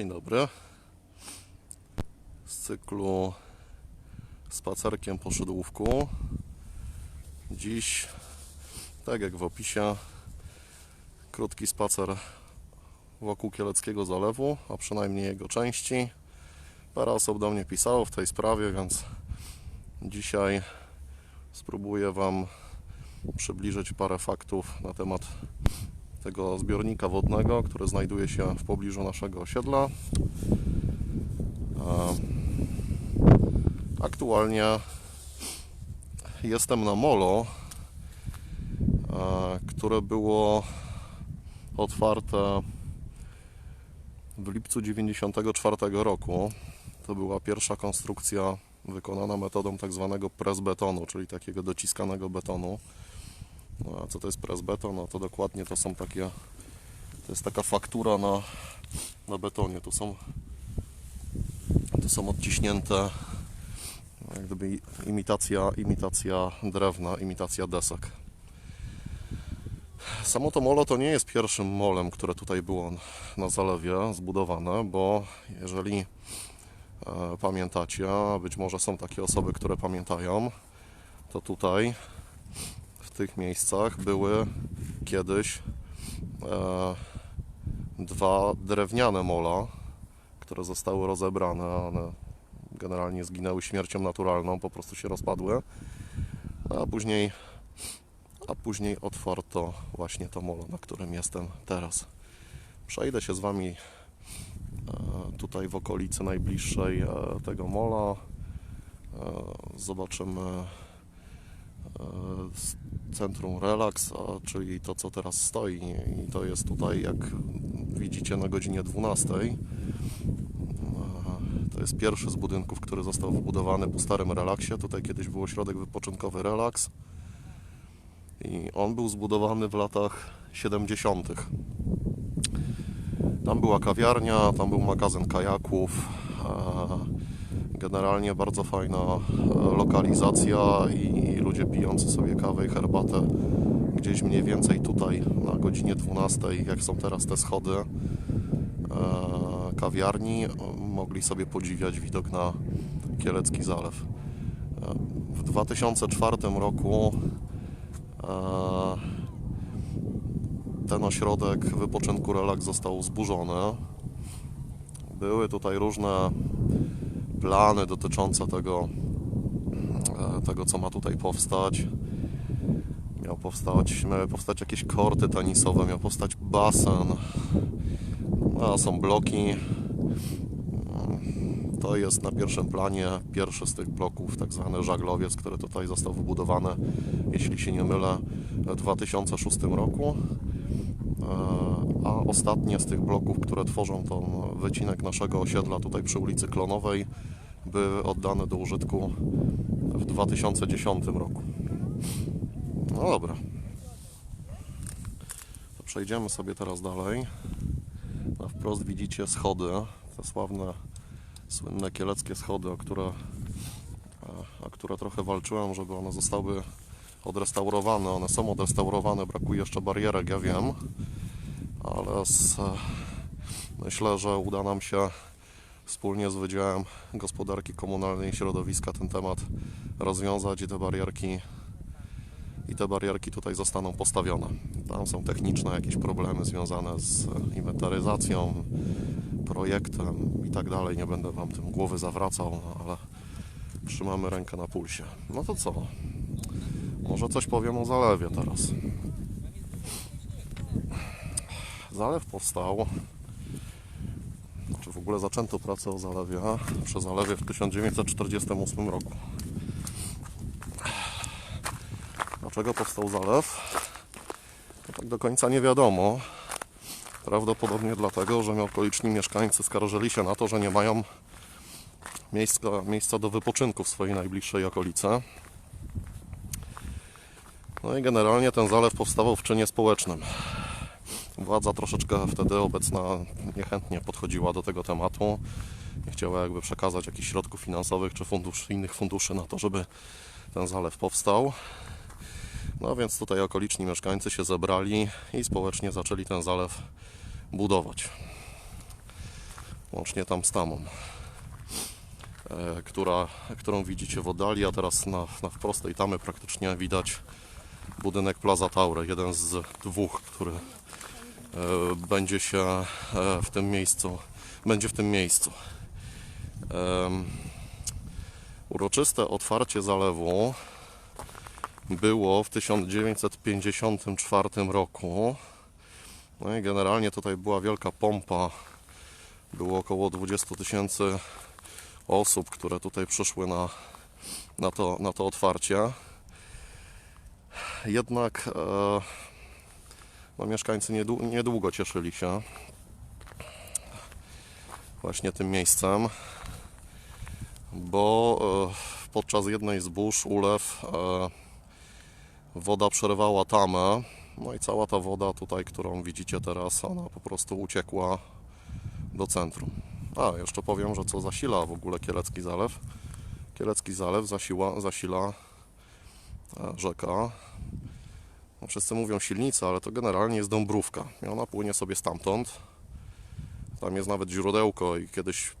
Dzień dobry. Z cyklu Spacerkiem po Szydłówku. Dziś, tak jak w opisie, krótki spacer wokół Kieleckiego Zalewu, a przynajmniej jego części. Parę osób do mnie pisało w tej sprawie, więc dzisiaj spróbuję Wam przybliżyć parę faktów na temat tego zbiornika wodnego, który znajduje się w pobliżu naszego osiedla. Aktualnie jestem na molo, które było otwarte w lipcu 1994 roku. To była pierwsza konstrukcja wykonana metodą tak zwanego press betonu, czyli takiego dociskanego betonu. No, a co to jest press beton? No to dokładnie to są takie to jest taka faktura na, na betonie. Tu są tu są odciśnięte jak gdyby imitacja, imitacja drewna, imitacja desek. Samo to molo to nie jest pierwszym molem, które tutaj było na zalewie zbudowane, bo jeżeli e, pamiętacie, być może są takie osoby, które pamiętają, to tutaj tych miejscach były kiedyś e, dwa drewniane mola, które zostały rozebrane. One generalnie zginęły śmiercią naturalną, po prostu się rozpadły. A później, a później otwarto właśnie to molo, na którym jestem teraz. Przejdę się z Wami e, tutaj w okolicy najbliższej e, tego mola. E, Zobaczymy centrum Relax, czyli to co teraz stoi i to jest tutaj jak widzicie na godzinie 12. E, To jest pierwszy z budynków, który został wybudowany po starym relaksie. Tutaj kiedyś był ośrodek wypoczynkowy Relax i on był zbudowany w latach 70. Tam była kawiarnia, tam był magazyn kajaków. e, Generalnie bardzo fajna e, lokalizacja i ludzie pijący sobie kawę i herbatę gdzieś mniej więcej tutaj na godzinie 12, jak są teraz te schody e, kawiarni, mogli sobie podziwiać widok na Kielecki Zalew. E, W 2004 roku e, ten ośrodek wypoczynku relaks został zburzony. Były tutaj różne plany dotyczące tego, tego co ma tutaj powstać. Miał powstać, miały powstać jakieś korty tenisowe, miał powstać basen. A są bloki. To jest na pierwszym planie pierwszy z tych bloków, tak zwany żaglowiec, który tutaj został wybudowany, jeśli się nie mylę, w 2006 roku. E, A ostatnie z tych bloków, które tworzą ten wycinek naszego osiedla tutaj przy ulicy Klonowej, były oddane do użytku w 2010 roku. No dobra. To przejdziemy sobie teraz dalej. Na wprost widzicie schody, te sławne, słynne kieleckie schody, o które, o które trochę walczyłem, żeby one zostały odrestaurowane. One są odrestaurowane, brakuje jeszcze barierek, ja wiem, ale z, e, myślę, że uda nam się wspólnie z Wydziałem Gospodarki Komunalnej i Środowiska ten temat rozwiązać i te barierki i te barierki tutaj zostaną postawione. Tam są techniczne jakieś problemy związane z inwentaryzacją, projektem i tak dalej. Nie będę Wam tym głowy zawracał, no, ale trzymamy rękę na pulsie. No to co? Może coś powiem o zalewie teraz. Zalew powstał, czy w ogóle zaczęto pracę o zalewie przy zalewie w 1948 roku. Dlaczego powstał zalew? To tak do końca nie wiadomo. Prawdopodobnie dlatego, że okoliczni mieszkańcy skarżyli się na to, że nie mają miejsca, miejsca do wypoczynku w swojej najbliższej okolicy. No i generalnie ten zalew powstawał w czynie społecznym. Władza troszeczkę wtedy obecna niechętnie podchodziła do tego tematu. Nie chciała jakby przekazać jakichś środków finansowych czy fundusz, innych funduszy na to, żeby ten zalew powstał. No więc tutaj okoliczni mieszkańcy się zebrali i społecznie zaczęli ten zalew budować. Łącznie tam z tamą. E, która, którą widzicie w oddali, a teraz na, na wprost tej tamy praktycznie widać budynek Plaza Taure, jeden z dwóch, który będzie się e, w tym miejscu, będzie w tym miejscu. Uroczyste otwarcie zalewu było w 1954 roku. No i generalnie tutaj była wielka pompa. Było około 20 tysięcy osób, które tutaj przyszły na, na, to, na to otwarcie. Jednak e, no, mieszkańcy niedłu- niedługo cieszyli się właśnie tym miejscem, bo e, podczas jednej z burz ulew e, woda przerwała tamę. No i cała ta woda tutaj, którą widzicie teraz, ona po prostu uciekła do centrum. A, jeszcze powiem, że co zasila w ogóle Kielecki Zalew. Kielecki Zalew zasila, zasila e, rzeka. No, wszyscy mówią silnica, ale to generalnie jest Dąbrówka. I ona płynie sobie stamtąd. Tam jest nawet źródełko i kiedyś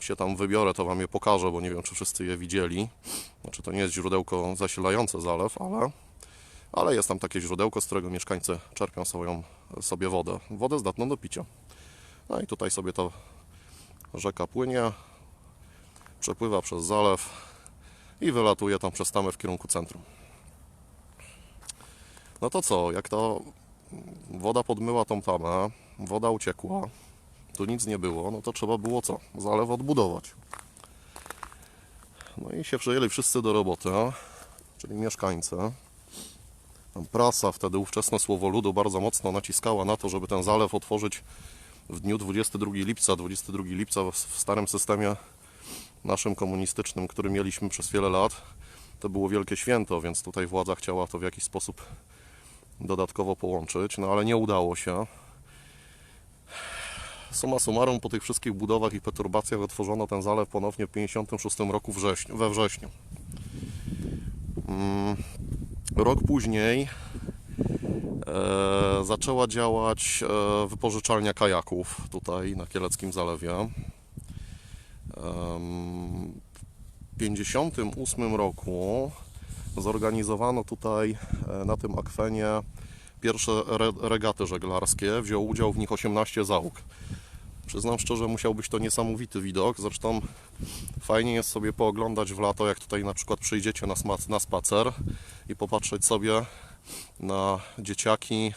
się tam wybiorę, to Wam je pokażę, bo nie wiem, czy wszyscy je widzieli. Znaczy, to nie jest źródełko zasilające zalew, ale, ale jest tam takie źródełko, z którego mieszkańcy czerpią swoją, sobie wodę. Wodę zdatną do picia. No i tutaj sobie ta rzeka płynie, przepływa przez zalew i wylatuje tam przez tamę w kierunku centrum. No to co, jak ta woda podmyła tą tamę, woda uciekła, tu nic nie było, no to trzeba było co? Zalew odbudować. No i się przejęli wszyscy do roboty, czyli mieszkańcy. Tam prasa, wtedy ówczesne słowo ludu bardzo mocno naciskała na to, żeby ten zalew otworzyć w dniu 22 lipca. 22 lipca w starym systemie naszym komunistycznym, który mieliśmy przez wiele lat, to było wielkie święto, więc tutaj władza chciała to w jakiś sposób dodatkowo połączyć, no ale nie udało się. Summa summarum po tych wszystkich budowach i perturbacjach otworzono ten zalew ponownie w 1956 roku wrześniu, we wrześniu. Mm, Rok później e, zaczęła działać e, wypożyczalnia kajaków tutaj na Kieleckim Zalewie. Em, W 1958 roku zorganizowano tutaj e, na tym akwenie pierwsze re, regaty żeglarskie. Wziął udział w nich 18 załóg. Przyznam szczerze, musiał być to niesamowity widok. Zresztą fajnie jest sobie pooglądać w lato, jak tutaj na przykład przyjdziecie na, spacer i popatrzeć sobie na dzieciaki,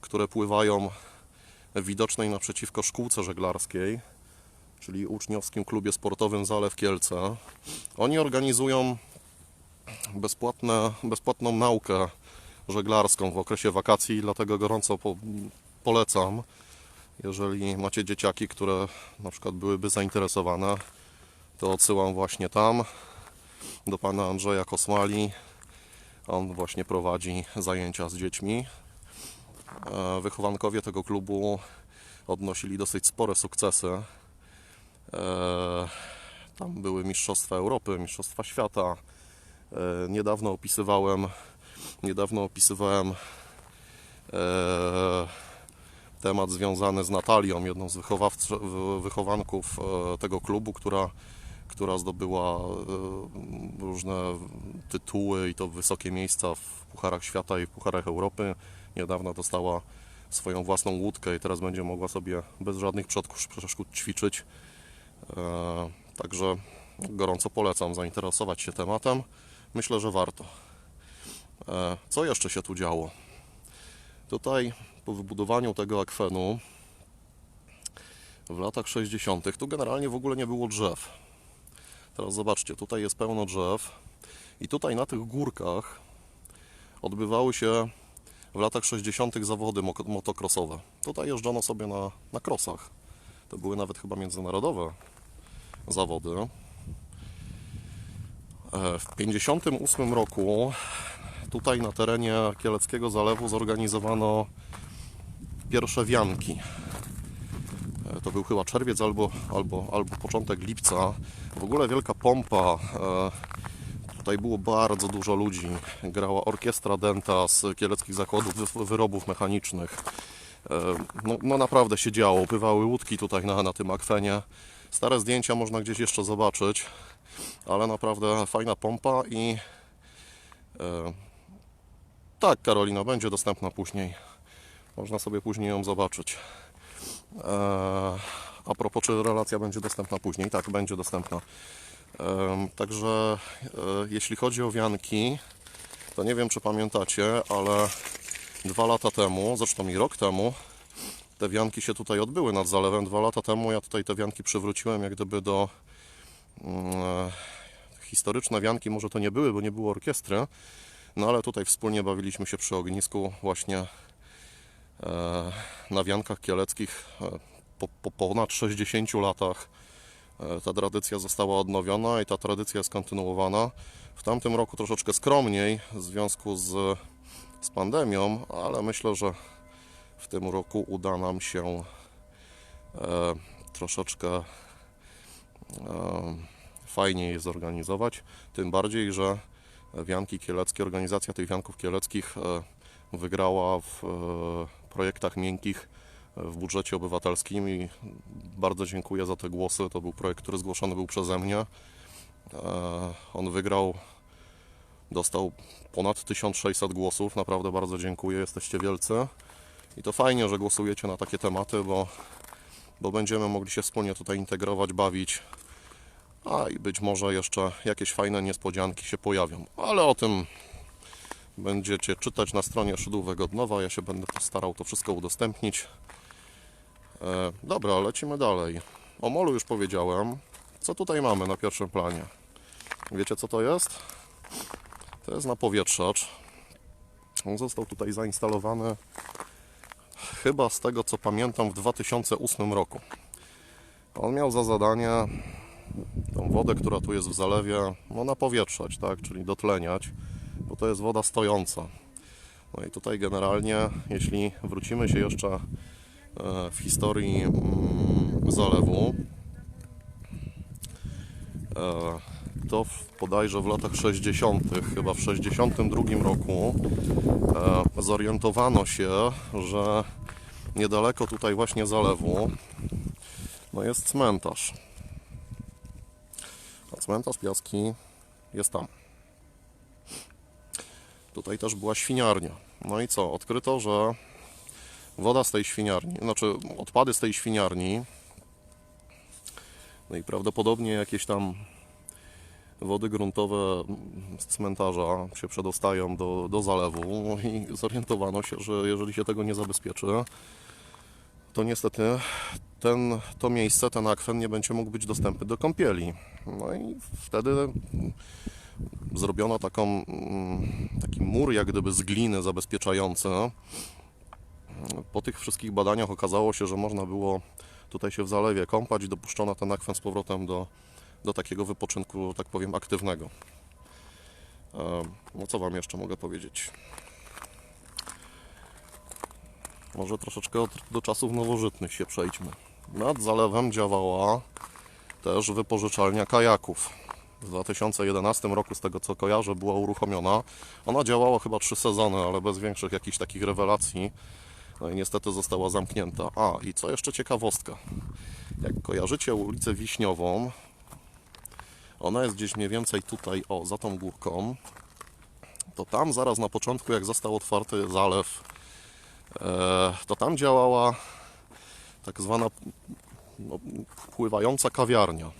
które pływają widocznej naprzeciwko szkółce żeglarskiej, czyli uczniowskim klubie sportowym Zalew Kielce. Oni organizują bezpłatne, bezpłatną naukę żeglarską w okresie wakacji, dlatego gorąco po, polecam. Jeżeli macie dzieciaki, które na przykład byłyby zainteresowane, to odsyłam właśnie tam do pana Andrzeja Kosmali. On właśnie prowadzi zajęcia z dziećmi. E, Wychowankowie tego klubu odnosili dosyć spore sukcesy. E, Tam były Mistrzostwa Europy, Mistrzostwa Świata. E, Niedawno opisywałem, niedawno opisywałem e, temat związany z Natalią, jedną z wychowanków e, tego klubu, która, która zdobyła różne tytuły i to wysokie miejsca w Pucharach Świata i w Pucharach Europy. Niedawno dostała swoją własną łódkę i teraz będzie mogła sobie bez żadnych przodków- przeszkód ćwiczyć. Także gorąco polecam zainteresować się tematem. Myślę, że warto. E, Co jeszcze się tu działo? Tutaj po wybudowaniu tego akwenu w latach 60. tu generalnie w ogóle nie było drzew. Teraz zobaczcie, tutaj jest pełno drzew i tutaj na tych górkach odbywały się w latach 60. zawody motocrossowe. Tutaj jeżdżono sobie na, na krosach. To były nawet chyba międzynarodowe zawody. E, W 58 roku tutaj na terenie Kieleckiego Zalewu zorganizowano pierwsze wianki. E, To był chyba czerwiec albo, albo, albo początek lipca. W ogóle wielka pompa. e, Tutaj było bardzo dużo ludzi. Grała orkiestra Denta z Kieleckich Zakładów Wy- Wyrobów Mechanicznych. No, no naprawdę się działo, pływały łódki tutaj na, na tym akwenie. Stare zdjęcia można gdzieś jeszcze zobaczyć, ale naprawdę fajna pompa i e, tak, Karolina, będzie dostępna później. Można sobie później ją zobaczyć. E, a propos, czy relacja będzie dostępna później? Tak, będzie dostępna. Em, Także e, jeśli chodzi o wianki, to nie wiem, czy pamiętacie, ale dwa lata temu, zresztą i rok temu, te wianki się tutaj odbyły nad zalewem. Dwa lata temu ja tutaj te wianki przywróciłem jak gdyby do mm, e, historyczne wianki, może to nie były, bo nie było orkiestry, no ale tutaj wspólnie bawiliśmy się przy ognisku właśnie e, na wiankach kieleckich e, po, po ponad 60 latach ta tradycja została odnowiona i ta tradycja jest kontynuowana. W tamtym roku troszeczkę skromniej w związku z, z pandemią, ale myślę, że w tym roku uda nam się e, troszeczkę e, fajniej zorganizować. Tym bardziej, że Wianki Kieleckie, organizacja tych Wianków Kieleckich e, wygrała w e, projektach miękkich w budżecie obywatelskim i bardzo dziękuję za te głosy. To był projekt, który zgłoszony był przeze mnie. E, On wygrał, dostał ponad 1600 głosów. Naprawdę bardzo dziękuję, jesteście wielcy. I to fajnie, że głosujecie na takie tematy, bo, bo będziemy mogli się wspólnie tutaj integrować, bawić. A i być może jeszcze jakieś fajne niespodzianki się pojawią. Ale o tym będziecie czytać na stronie Szydłów Godnowa. Ja się będę starał to wszystko udostępnić. E, dobra, lecimy dalej. O molu już powiedziałem. Co tutaj mamy na pierwszym planie? Wiecie co to jest? To jest napowietrzacz. On został tutaj zainstalowany chyba z tego co pamiętam w 2008 roku. On miał za zadanie tą wodę, która tu jest w zalewie, no napowietrzać, tak, czyli dotleniać, bo to jest woda stojąca. No i tutaj generalnie, jeśli wrócimy się jeszcze e, w historii mm, zalewu, e, to w, bodajże w latach 60., chyba w 62 roku, e, zorientowano się, że niedaleko tutaj właśnie zalewu no jest cmentarz. A cmentarz Piaski jest tam. Tutaj też była świniarnia. No i co? Odkryto, że woda z tej świniarni, znaczy odpady z tej świniarni, no i prawdopodobnie jakieś tam wody gruntowe z cmentarza się przedostają do, do zalewu i zorientowano się, że jeżeli się tego nie zabezpieczy, to niestety ten, to miejsce, ten akwen nie będzie mógł być dostępny do kąpieli. No i wtedy zrobiono taką, mm, taki mur jak gdyby z gliny zabezpieczający. Po tych wszystkich badaniach okazało się, że można było tutaj się w zalewie kąpać i dopuszczono ten akwen z powrotem do, do takiego wypoczynku, tak powiem, aktywnego. No co Wam jeszcze mogę powiedzieć? Może troszeczkę do czasów nowożytnych się przejdźmy. Nad zalewem działała też wypożyczalnia kajaków. W 2011 roku, z tego co kojarzę, była uruchomiona. Ona działała chyba trzy sezony, ale bez większych jakichś takich rewelacji. No i niestety została zamknięta. A, i co jeszcze ciekawostka. Jak kojarzycie ulicę Wiśniową, ona jest gdzieś mniej więcej tutaj, o, za tą górką, to tam zaraz na początku, jak został otwarty zalew, e, to tam działała tak zwana no, pływająca kawiarnia.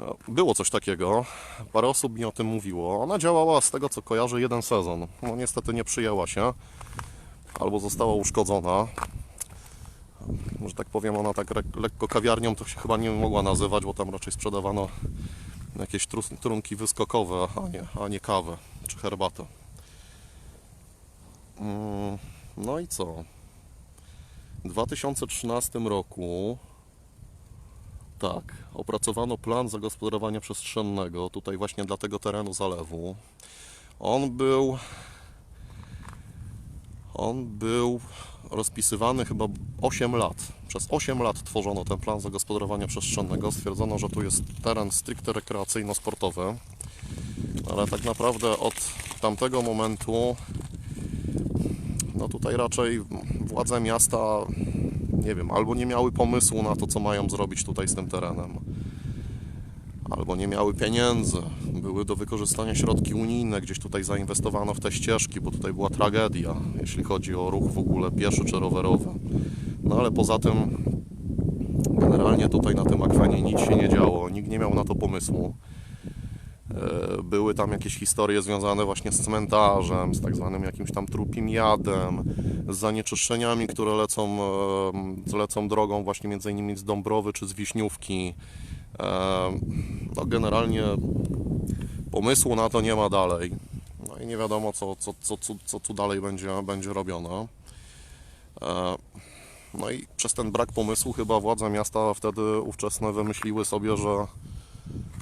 E, Było coś takiego, parę osób mi o tym mówiło. Ona działała z tego co kojarzę jeden sezon. No niestety nie przyjęła się, albo została uszkodzona. Że tak powiem, ona tak lekko kawiarnią to się chyba nie mogła nazywać, bo tam raczej sprzedawano jakieś trunki wyskokowe, a nie, a nie kawę czy herbatę. Mm, No i co? W 2013 roku tak, opracowano plan zagospodarowania przestrzennego tutaj właśnie dla tego terenu zalewu. On był on był rozpisywany chyba 8 lat. Przez 8 lat tworzono ten plan zagospodarowania przestrzennego. Stwierdzono, że tu jest teren stricte rekreacyjno-sportowy. Ale tak naprawdę od tamtego momentu no tutaj raczej władze miasta, nie wiem, albo nie miały pomysłu na to, co mają zrobić tutaj z tym terenem, albo nie miały pieniędzy. Były do wykorzystania środki unijne, gdzieś tutaj zainwestowano w te ścieżki, bo tutaj była tragedia, jeśli chodzi o ruch w ogóle pieszy czy rowerowy. No ale poza tym, generalnie tutaj na tym akwenie nic się nie działo, nikt nie miał na to pomysłu. E, Były tam jakieś historie związane właśnie z cmentarzem, z tak zwanym jakimś tam trupim jadem, z zanieczyszczeniami, które lecą, e, lecą drogą właśnie między innymi z Dąbrowy czy z Wiśniówki. No generalnie pomysłu na to nie ma dalej. No i nie wiadomo co, co, co, co, tu dalej będzie, będzie robione. No i przez ten brak pomysłu chyba władze miasta wtedy ówczesne wymyśliły sobie, że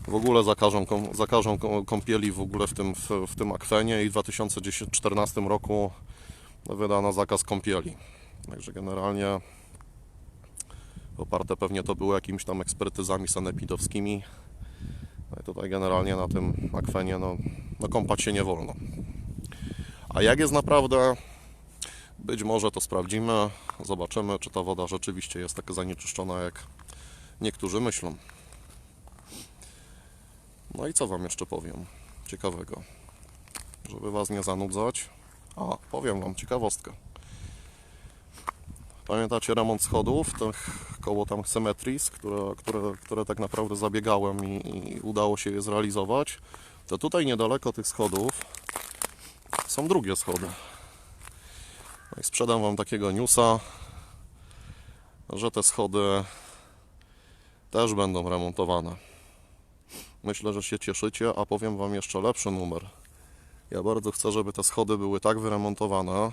w ogóle zakażą, zakażą kąp- kąpieli w ogóle w tym, w, w tym akwenie i w 2014 roku wydano zakaz kąpieli. Także generalnie oparte pewnie to było jakimiś tam ekspertyzami sanepidowskimi. No i tutaj generalnie na tym akwenie no, no kąpać się nie wolno. A jak jest naprawdę, być może to sprawdzimy, zobaczymy czy ta woda rzeczywiście jest taka zanieczyszczona jak niektórzy myślą. No i co Wam jeszcze powiem ciekawego? Żeby Was nie zanudzać. A, powiem Wam ciekawostkę. Pamiętacie remont schodów, tych koło tam Symmetris, które, które, które tak naprawdę zabiegałem i, i udało się je zrealizować? To tutaj niedaleko tych schodów są drugie schody. No i sprzedam Wam takiego newsa, że te schody też będą remontowane. Myślę, że się cieszycie, a powiem Wam jeszcze lepszy numer. Ja bardzo chcę, żeby te schody były tak wyremontowane,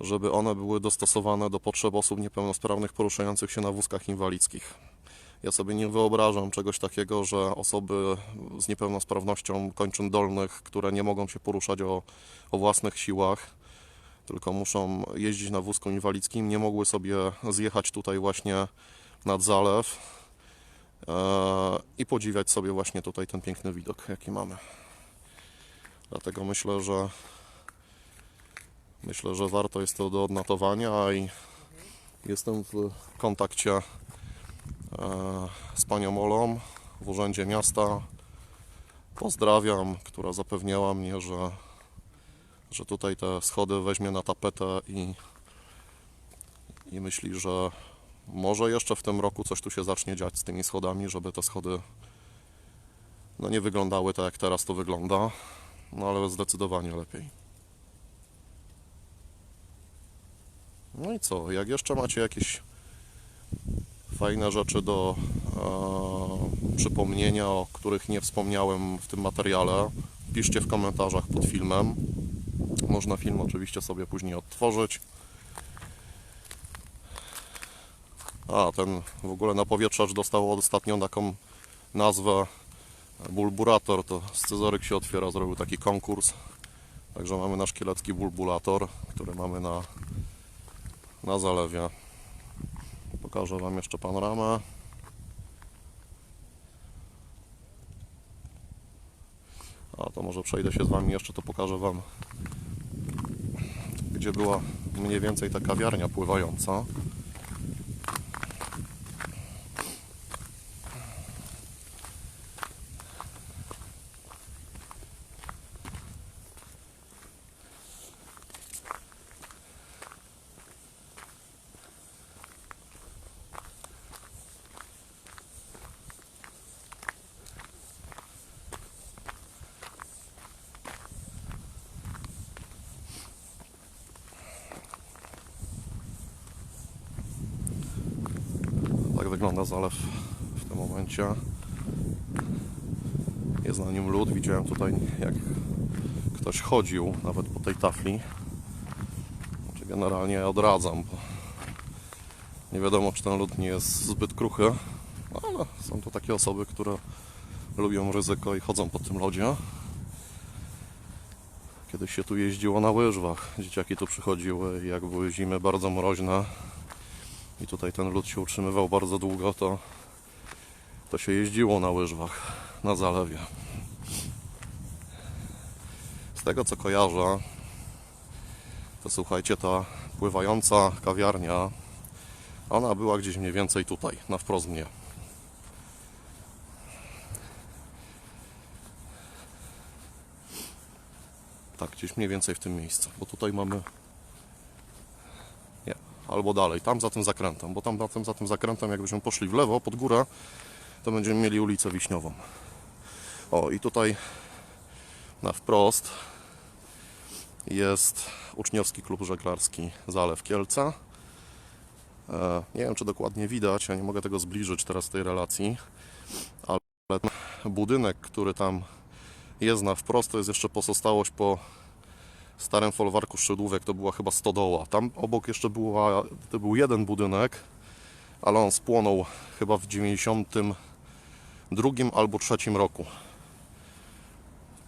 żeby one były dostosowane do potrzeb osób niepełnosprawnych poruszających się na wózkach inwalidzkich. Ja sobie nie wyobrażam czegoś takiego, że osoby z niepełnosprawnością kończyn dolnych, które nie mogą się poruszać o, o własnych siłach, tylko muszą jeździć na wózku inwalidzkim, nie mogły sobie zjechać tutaj właśnie nad zalew, e, i podziwiać sobie właśnie tutaj ten piękny widok, jaki mamy. Dlatego myślę, że myślę, że warto jest to do odnotowania i jestem w kontakcie e, z panią Olą w Urzędzie Miasta. Pozdrawiam, która zapewniała mnie, że, że tutaj te schody weźmie na tapetę i, i myśli, że może jeszcze w tym roku coś tu się zacznie dziać z tymi schodami, żeby te schody no nie wyglądały tak jak teraz to wygląda, no ale zdecydowanie lepiej. No i co, jak jeszcze macie jakieś fajne rzeczy do e, przypomnienia, o których nie wspomniałem w tym materiale, piszcie w komentarzach pod filmem. Można film oczywiście sobie później odtworzyć. A, ten w ogóle napowietrzacz dostał ostatnio taką nazwę Bulburator. To scyzoryk się otwiera, zrobił taki konkurs. Także mamy nasz kielecki bulbulator, który mamy na, na zalewie. Pokażę Wam jeszcze panoramę. A to może przejdę się z Wami jeszcze, to pokażę Wam, gdzie była mniej więcej ta kawiarnia pływająca. Tak wygląda zalew w tym momencie. Jest na nim lód. Widziałem tutaj, jak ktoś chodził nawet po tej tafli. Znaczy generalnie odradzam, bo nie wiadomo, czy ten lód nie jest zbyt kruchy, no, ale są to takie osoby, które lubią ryzyko i chodzą po tym lodzie. Kiedyś się tu jeździło na łyżwach. Dzieciaki tu przychodziły jak były zimy bardzo mroźne, i tutaj ten lód się utrzymywał bardzo długo, to, to się jeździło na łyżwach na zalewie. Z tego co kojarzę, to słuchajcie, ta pływająca kawiarnia, ona była gdzieś mniej więcej tutaj, na wprost mnie. Tak, gdzieś mniej więcej w tym miejscu, bo tutaj mamy albo dalej, tam za tym zakrętem, bo tam za tym, za tym zakrętem, jakbyśmy poszli w lewo, pod górę, to będziemy mieli ulicę Wiśniową. O, i tutaj na wprost jest uczniowski klub żeglarski Zalew Kielce. E, Nie wiem, czy dokładnie widać, ja nie mogę tego zbliżyć teraz tej relacji, ale budynek, który tam jest na wprost, to jest jeszcze pozostałość po starym folwarku Szydłówek, to była chyba stodoła. Tam obok jeszcze była, to był jeden budynek, ale on spłonął chyba w 92 albo 3 roku.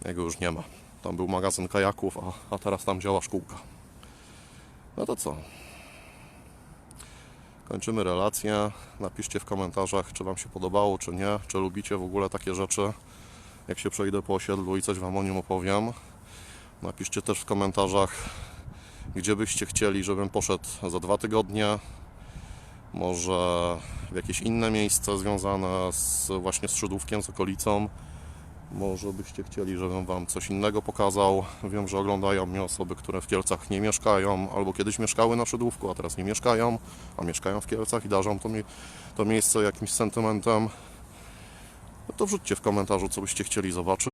Jego już nie ma. Tam był magazyn kajaków, a, a teraz tam działa szkółka. No to co? Kończymy relację. Napiszcie w komentarzach, czy Wam się podobało, czy nie. Czy lubicie w ogóle takie rzeczy. Jak się przejdę po osiedlu i coś Wam o nim opowiem. Napiszcie też w komentarzach, gdzie byście chcieli, żebym poszedł za dwa tygodnie. Może w jakieś inne miejsce związane z, właśnie z z okolicą. Może byście chcieli, żebym Wam coś innego pokazał. Wiem, że oglądają mnie osoby, które w Kielcach nie mieszkają, albo kiedyś mieszkały na Szydłówku, a teraz nie mieszkają, a mieszkają w Kielcach i darzą to, mi, to miejsce jakimś sentymentem. No to wrzućcie w komentarzu, co byście chcieli zobaczyć.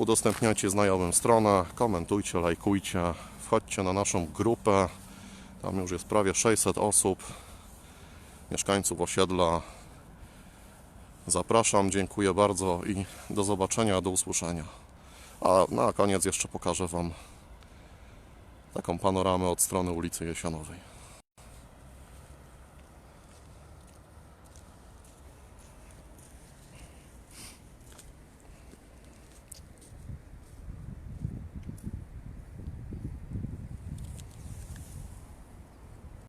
Udostępniajcie znajomym stronę, komentujcie, lajkujcie, wchodźcie na naszą grupę. Tam już jest prawie 600 osób mieszkańców osiedla. Zapraszam, dziękuję bardzo i do zobaczenia, do usłyszenia. A na koniec jeszcze pokażę Wam taką panoramę od strony ulicy Jesianowej.